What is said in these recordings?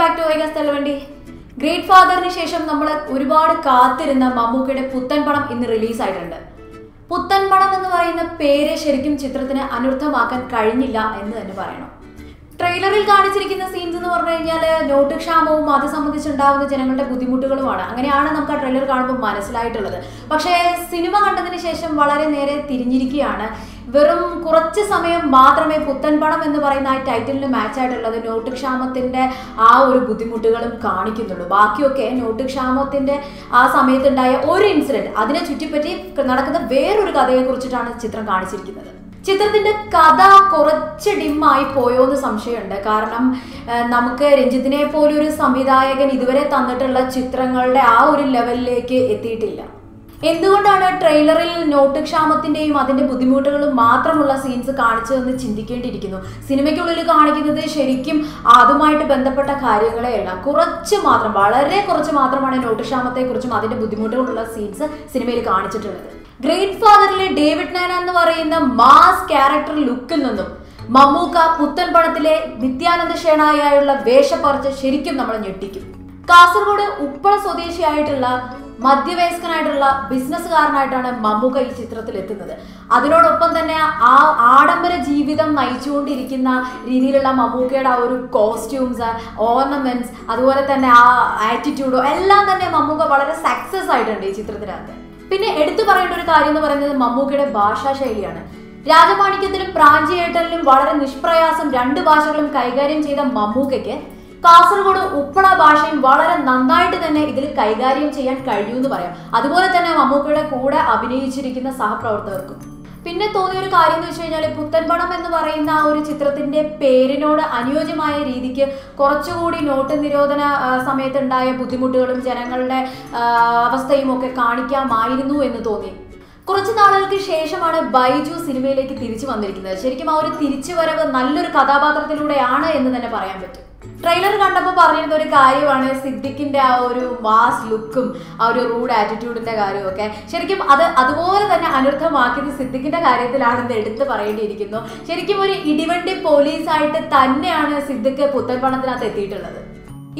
Back to വൈകാസ് തലവണ്ടി great ഫാദറിന് ശേഷം നമ്മൾ ഒരുപാട് കാത്തിരുന്ന മമ്മൂക്കയുടെ പുത്തൻ പടം ഇന്ന് റിലീസ് ആയിട്ടുണ്ട്. പുത്തൻ പടം എന്ന് പറയുന്ന പേര് ശരിക്കും ചിത്രത്തിന് അനർത്ഥമാക്കാൻ കഴിഞ്ഞില്ല എന്ന് തന്നെ പറയണം. ട്രെയിലറിൽ കാണിച്ചിരിക്കുന്ന സീൻസ് എന്ന് പറഞ്ഞു കഴിഞ്ഞാൽ നോട്ട് ക്ഷാമവും അത് സംബന്ധിച്ചുണ്ടാകുന്ന ജനങ്ങളുടെ ബുദ്ധിമുട്ടുകളുമാണ്. അങ്ങനെയാണ് നമുക്ക് ആ ട്രെയിലർ കാണുമ്പോൾ മനസ്സിലായിട്ടുള്ളത്. പക്ഷേ സിനിമ കണ്ടതിന് ശേഷം വളരെ നേരെ തിരിഞ്ഞിരിക്കുകയാണ്. വെറും കുറച്ച് സമയം മാത്രമേ പുത്തൻ പണം എന്ന് പറയുന്ന ആ ടൈറ്റിലിന് മാച്ച് ആയിട്ടുള്ളത് നോട്ട് ക്ഷാമത്തിന്റെ ആ ഒരു ബുദ്ധിമുട്ടുകളും കാണിക്കുന്നുള്ളൂ. ബാക്കിയൊക്കെ നോട്ട് ക്ഷാമത്തിന്റെ ആ സമയത്തുണ്ടായ ഒരു ഇൻസിഡന്റ് അതിനെ ചുറ്റിപ്പറ്റി നടക്കുന്ന വേറൊരു കഥയെ കുറിച്ചിട്ടാണ് ചിത്രം കാണിച്ചിരിക്കുന്നത്. ചിത്രത്തിന്റെ കഥ കുറച്ച് ഡിമ്മായി പോയോ എന്ന് സംശയമുണ്ട്. കാരണം നമുക്ക് രഞ്ജിത്തിനെ പോലെ ഒരു സംവിധായകൻ ഇതുവരെ തന്നിട്ടുള്ള ചിത്രങ്ങളുടെ ആ ഒരു ലെവലിലേക്ക് എത്തിയിട്ടില്ല. എന്തുകൊണ്ടാണ് ട്രെയിലറിൽ നോട്ട് ക്ഷാമത്തിന്റെയും അതിന്റെ ബുദ്ധിമുട്ടുകളും മാത്രമുള്ള സീൻസ് കാണിച്ചതെന്ന് ചിന്തിക്കേണ്ടിയിരിക്കുന്നു? സിനിമയ്ക്കുള്ളിൽ കാണിക്കുന്നത് ശരിക്കും അതുമായിട്ട് ബന്ധപ്പെട്ട കാര്യങ്ങളെയല്ല. കുറച്ച് മാത്രം വളരെ കുറച്ച് മാത്രമാണ് നോട്ട് ക്ഷാമത്തെക്കുറിച്ചും അതിന്റെ ബുദ്ധിമുട്ടുകളുള്ള സീൻസ് സിനിമയിൽ കാണിച്ചിട്ടുള്ളത്. ഗ്രേറ്റ് ഫാദറിലെ ഡേവിഡ് നാന എന്ന് പറയുന്ന മാസ് ക്യാരക്ടർ ലുക്കിൽ നിന്നും മമ്മൂക്ക പുത്തൻ പടത്തിലെ നിത്യാനന്ദ ഷേണായുള്ള വേഷപ്പറച്ച് ശരിക്കും നമ്മളെ ഞെട്ടിക്കും. കാസർഗോഡ് ഉപ്പള സ്വദേശിയായിട്ടുള്ള മധ്യവയസ്കനായിട്ടുള്ള ബിസിനസ്സുകാരനായിട്ടാണ് മമ്മൂക്ക ഈ ചിത്രത്തിൽ എത്തുന്നത് അതിനോടൊപ്പം തന്നെ ആ ആഡംബര ജീവിതം നയിച്ചുകൊണ്ടിരിക്കുന്ന രീതിയിലുള്ള മമ്മൂക്കയുടെ ആ ഒരു കോസ്റ്റ്യൂംസ് ഓർണമെന്റ്സ് അതുപോലെ തന്നെ ആ ആറ്റിറ്റ്യൂഡോ എല്ലാം തന്നെ മമ്മൂക്ക വളരെ സക്സസ് ആയിട്ടുണ്ട് ഈ ചിത്രത്തിനകത്ത്. പിന്നെ എടുത്തു പറയേണ്ട ഒരു കാര്യം എന്ന് പറയുന്നത് മമ്മൂക്കയുടെ ഭാഷാ ശൈലിയാണ്. രാജമാണിക്യത്തിലും പ്രാഞ്ചിയേട്ടലിലും വളരെ നിഷ്പ്രയാസം രണ്ട് ഭാഷകളും കൈകാര്യം ചെയ്ത മമ്മൂക്കയ്ക്ക് കാസർഗോഡ് ഉപ്പള ഭാഷയും വളരെ നന്നായിട്ട് തന്നെ ഇതിൽ കൈകാര്യം ചെയ്യാൻ കഴിയുമെന്ന് പറയാം. അതുപോലെ തന്നെ മമ്മൂക്കയുടെ കൂടെ അഭിനയിച്ചിരിക്കുന്ന സഹപ്രവർത്തകർക്കും. പിന്നെ തോന്നിയ ഒരു കാര്യം എന്ന് വെച്ച് കഴിഞ്ഞാൽ പുത്തൻപണം എന്ന് പറയുന്ന ആ ഒരു ചിത്രത്തിന്റെ പേരിനോട് അനുയോജ്യമായ രീതിക്ക് കുറച്ചുകൂടി നോട്ട് നിരോധന സമയത്തുണ്ടായ ബുദ്ധിമുട്ടുകളും ജനങ്ങളുടെ അവസ്ഥയും ഒക്കെ കാണിക്കാമായിരുന്നു എന്ന് തോന്നി. കുറച്ച് നാളുകൾക്ക് ശേഷമാണ് ബൈജു സിനിമയിലേക്ക് തിരിച്ചു വന്നിരിക്കുന്നത്. ശരിക്കും ആ ഒരു തിരിച്ചുവരവ് നല്ലൊരു കഥാപാത്രത്തിലൂടെയാണ് എന്ന് തന്നെ പറയാൻ പറ്റും. ട്രെയിലർ കണ്ടപ്പോൾ പറഞ്ഞിരുന്ന ഒരു കാര്യമാണ് സിദ്ദിഖിന്റെ ആ ഒരു മാസ് ലുക്കും ആ ഒരു റൂഡ് ആറ്റിറ്റ്യൂഡിന്റെ കാര്യമൊക്കെ ശരിക്കും അത് അതുപോലെ തന്നെ അനർത്ഥമാക്കിയത് സിദ്ദിഖിന്റെ കാര്യത്തിലാണെന്ന് എടുത്ത് പറയേണ്ടിയിരിക്കുന്നു. ശരിക്കും ഒരു ഇടിവണ്ടി പോലീസായിട്ട് തന്നെയാണ് സിദ്ദിഖ് പുത്തൻപണത്തിനകത്ത് എത്തിയിട്ടുള്ളത്.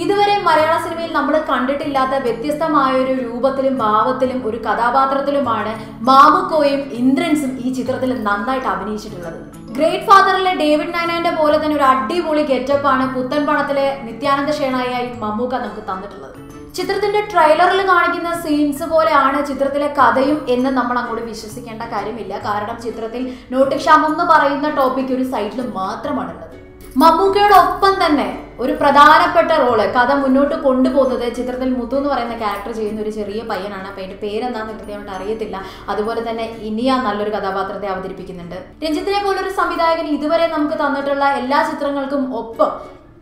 ഇതുവരെ മലയാള സിനിമയിൽ നമ്മൾ കണ്ടിട്ടില്ലാത്ത വ്യത്യസ്തമായ ഒരു രൂപത്തിലും ഭാവത്തിലും ഒരു കഥാപാത്രത്തിലുമാണ് മാമുക്കോയും ഇന്ദ്രൻസും ഈ ചിത്രത്തിൽ നന്നായിട്ട് അഭിനയിച്ചിട്ടുള്ളത്. ഗ്രേറ്റ് ഫാദറിലെ ഡേവിഡ് നൈനാന്റെ പോലെ തന്നെ ഒരു അടിപൊളി ഗെറ്റപ്പ് ആണ് പുത്തൻ പണത്തിലെ നിത്യാനന്ദ ഷേണായി മമ്മൂക്ക നമുക്ക് തന്നിട്ടുള്ളത്. ചിത്രത്തിന്റെ ട്രെയിലറിൽ കാണിക്കുന്ന സീൻസ് പോലെയാണ് ചിത്രത്തിലെ കഥയും എന്ന് നമ്മൾ അങ്ങോട്ട് വിശ്വസിക്കേണ്ട കാര്യമില്ല. കാരണം ചിത്രത്തിൽ നോട്ടിക്ഷാമം എന്ന് പറയുന്ന ടോപ്പിക് ഒരു സൈഡിൽ മാത്രമാണുള്ളത്. മമ്മൂക്കയോടൊപ്പം തന്നെ ഒരു പ്രധാനപ്പെട്ട റോൾ കഥ മുന്നോട്ട് കൊണ്ടുപോകുന്നത് ചിത്രത്തിൽ മുത്തു എന്ന് പറയുന്ന ക്യാരക്ടർ ചെയ്യുന്ന ഒരു ചെറിയ പയ്യനാണ്. അപ്പൊ അതിന്റെ പേരെന്താന്ന് കൃത്യമായിട്ട് അറിയത്തില്ല. അതുപോലെ തന്നെ ഇനിയ നല്ലൊരു കഥാപാത്രത്തെ അവതരിപ്പിക്കുന്നുണ്ട്. രഞ്ജിത്തിനെ പോലൊരു സംവിധായകൻ ഇതുവരെ നമുക്ക് തന്നിട്ടുള്ള എല്ലാ ചിത്രങ്ങൾക്കും ഒപ്പം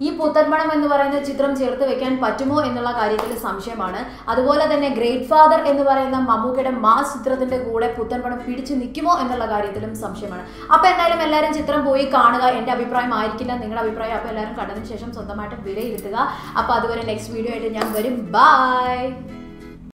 ഈ പുത്തൻപണം എന്ന് പറയുന്ന ചിത്രം ചേർത്ത് വെക്കാൻ പറ്റുമോ എന്നുള്ള കാര്യത്തിൽ സംശയമാണ്. അതുപോലെ തന്നെ ഗ്രേറ്റ് ഫാദർ എന്ന് പറയുന്ന മമ്മൂക്കയുടെ മാസ് ചിത്രത്തിന്റെ കൂടെ പുത്തൻപണം പിടിച്ചു നിൽക്കുമോ എന്നുള്ള കാര്യത്തിലും സംശയമാണ്. അപ്പൊ എന്തായാലും എല്ലാവരും ചിത്രം പോയി കാണുക. എന്റെ അഭിപ്രായം ആയിരിക്കില്ല നിങ്ങളുടെ അഭിപ്രായം അപ്പൊ എല്ലാവരും കണ്ടതിന് ശേഷം സ്വന്തമായിട്ട് വിലയിരുത്തുക. അപ്പൊ അതുവരെ നെക്സ്റ്റ് വീഡിയോ ആയിട്ട് ഞാൻ വരും. ബൈ